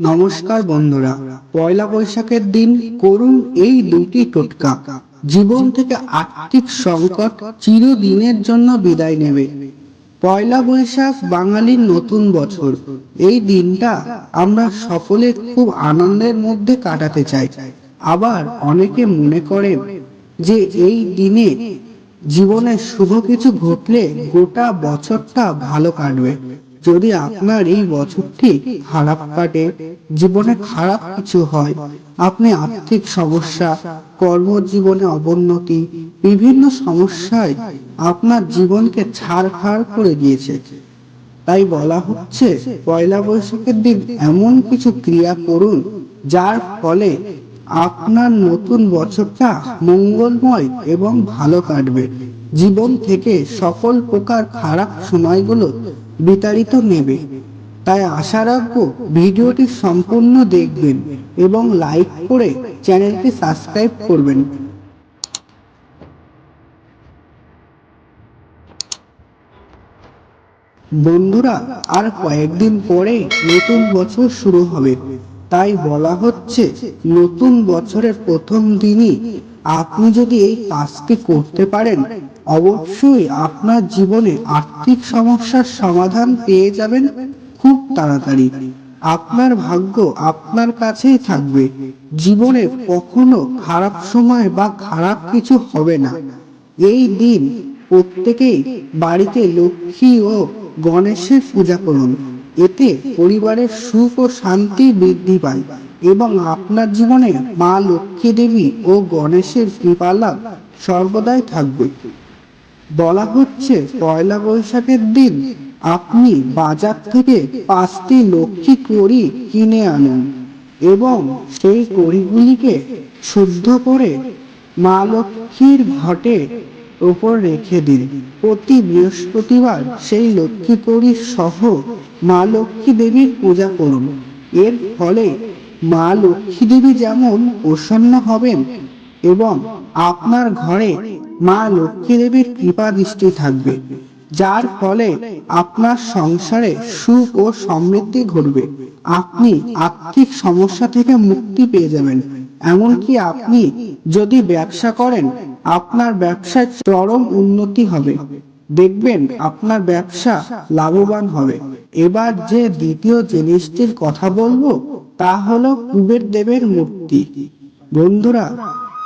নমস্কার বন্ধুরা, পয়লা বৈশাখের দিন করুন এই দুটি টোটকা। জীবন থেকে আর্থিক সংকট চিরদিনের জন্য বিদায় নেবে। পয়লা বৈশাখ বাঙালির নতুন বছর। এই দিনটা আমরা সকলে খুব আনন্দের মধ্যে কাটাতে চাই। আবার অনেকে মনে করেন যে এই দিনে জীবনে শুভ কিছু ঘটলে গোটা বছরটা ভালো কাটবে। যদি আপনার এই বছরটি খারাপ কাটে, জীবনে খারাপ কিছু হয়, আপনি আর্থিক সমস্যা, কর্মজীবনে অবনতি, বিভিন্ন সমস্যায় আপনার জীবনকে ছাড়খাড় করে দিয়েছে। তাই বলা হচ্ছে, পয়লা বৈশাখের দিন এমন কিছু ক্রিয়া করুন, যার ফলে আপনার নতুন বছরটা মঙ্গলময় এবং ভালো কাটবে। জীবন থেকে সকল প্রকার খারাপ সময়গুলো বিতাড়িত নেবে। তাই আশা রাখব ভিডিওটি সম্পূর্ণ দেখবেন এবং লাইক করে চ্যানেলটি সাবস্ক্রাইব করবেন। বন্ধুরা, আর কয়েকদিন পরে নতুন বছর শুরু হবে। তাই বলা হচ্ছে, নতুন বছরের প্রথম দিনই আপনি যদি এই কাজটি করতে পারেন, অবশ্যই আপনার জীবনে আর্থিক সমস্যার সমাধান পেয়ে যাবেন খুব তাড়াতাড়ি। আপনার ভাগ্য আপনার কাছেই থাকবে। জীবনে কখনো খারাপ সময় বা খারাপ কিছু হবে না। এই দিন প্রত্যেকেই বাড়িতে লক্ষ্মী ও গণেশের পূজা করুন। এতে পরিবারের সুখ ও শান্তি বৃদ্ধি পায় এবং আপনার জীবনে মা লক্ষ্মী দেবী ও গণেশের কৃপালাভ সর্বদাই থাকবে। বলা হচ্ছে, পয়লা বৈশাখের দিন আপনি বাজার থেকে পাঁচটি লক্ষ্মী কড়ি কিনে আনুন এবং সেই কড়িগুলিকে শুদ্ধ করে মা লক্ষ্মীর ঘটে উপর রেখে দিন। প্রতি বৃহস্পতিবার সেই লক্ষ্মী কড়ি সহ মা লক্ষ্মী দেবীর পূজা করুন। এর ফলে মা লক্ষ্মী দেবী যেমন প্রসন্ন হবেন এবং আপনার ঘরে মা লক্ষ্মী দেবীর কৃপা দৃষ্টি থাকবে, যার ফলে আপনার সংসারে সুখ ও সমৃদ্ধি ঘটবে। আপনি আর্থিক সমস্যা থেকে মুক্তি পেয়ে যাবেন। এমনকি আপনি যদি ব্যবসা করেন, আপনার ব্যবসায় চরম উন্নতি হবে। দেখবেন আপনার ব্যবসা লাভবান হবে। এবার যে দ্বিতীয় জিনিসটির কথা বলব, তা হলো কুবের দেবের মূর্তি। বন্ধুরা,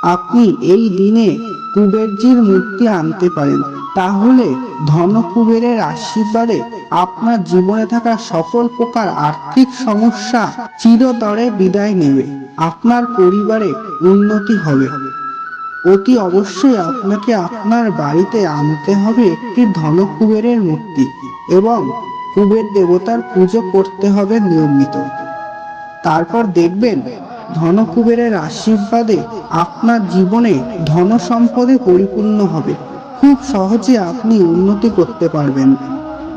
আপনি এই দিনে কুবেরজির মূর্তি আনতে পারেন। তাহলে ধন কুবেরের আশীর্বাদে আপনার জীবনে থাকা সকল প্রকার আর্থিক সমস্যা চিরতরে বিদায় নেবে। আপনার পরিবারে উন্নতি হবে। অতি অবশ্যই আপনাকে আপনার বাড়িতে আনতে হবে একটি ধন কুবেরের মূর্তি এবং কুবের দেবতার পুজো করতে হবে নিয়মিত। তারপর দেখবেন ধন কুবেরের আশীর্বাদে আপনার জীবনে ধন সম্পদে পরিপূর্ণ হবে। খুব সহজে আপনি উন্নতি করতে পারবেন।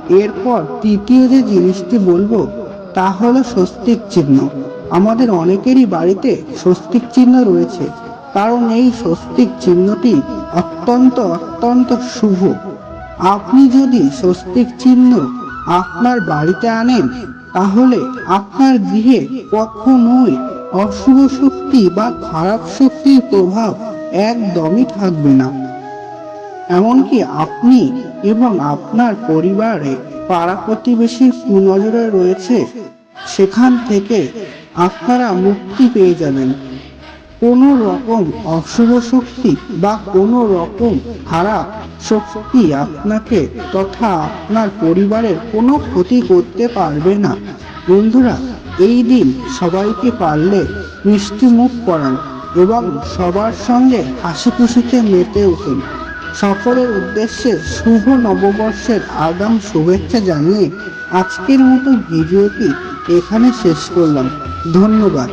এরপর তৃতীয় যে জিনিসটি বলব, তা হলো স্বস্তিক চিহ্ন। আমাদের অনেকেরই বাড়িতে স্বস্তিক চিহ্ন রয়েছে। কারণ এই স্বস্তিক চিহ্নটি অত্যন্ত অত্যন্ত শুভ। আপনি যদি স্বস্তিক চিহ্ন আপনার বাড়িতে আনেন, তাহলে আপনার গৃহে কখনোই অশুভ শক্তি বা খারাপ শক্তির প্রভাব একদমই থাকবে না। এমনকি আপনি এবং আপনার পরিবারে পাড়া প্রতিবেশীর কুনজরে রয়েছে, সেখান থেকে আপনারা মুক্তি পেয়ে যাবেন। কোনো রকম অশুভ শক্তি বা কোনো রকম খারাপ শক্তি আপনাকে তথা আপনার পরিবারের কোনো ক্ষতি করতে পারবে না। বন্ধুরা, এই দিন সবাইকে পারলে মিষ্টি মুখ করান এবং সবার সঙ্গে হাসি খুশিতে মেতে উঠুন। সকলের উদ্দেশ্যে শুভ নববর্ষের আগাম শুভেচ্ছা জানিয়ে আজকের মতো ভিডিওটি এখানে শেষ করলাম। ধন্যবাদ।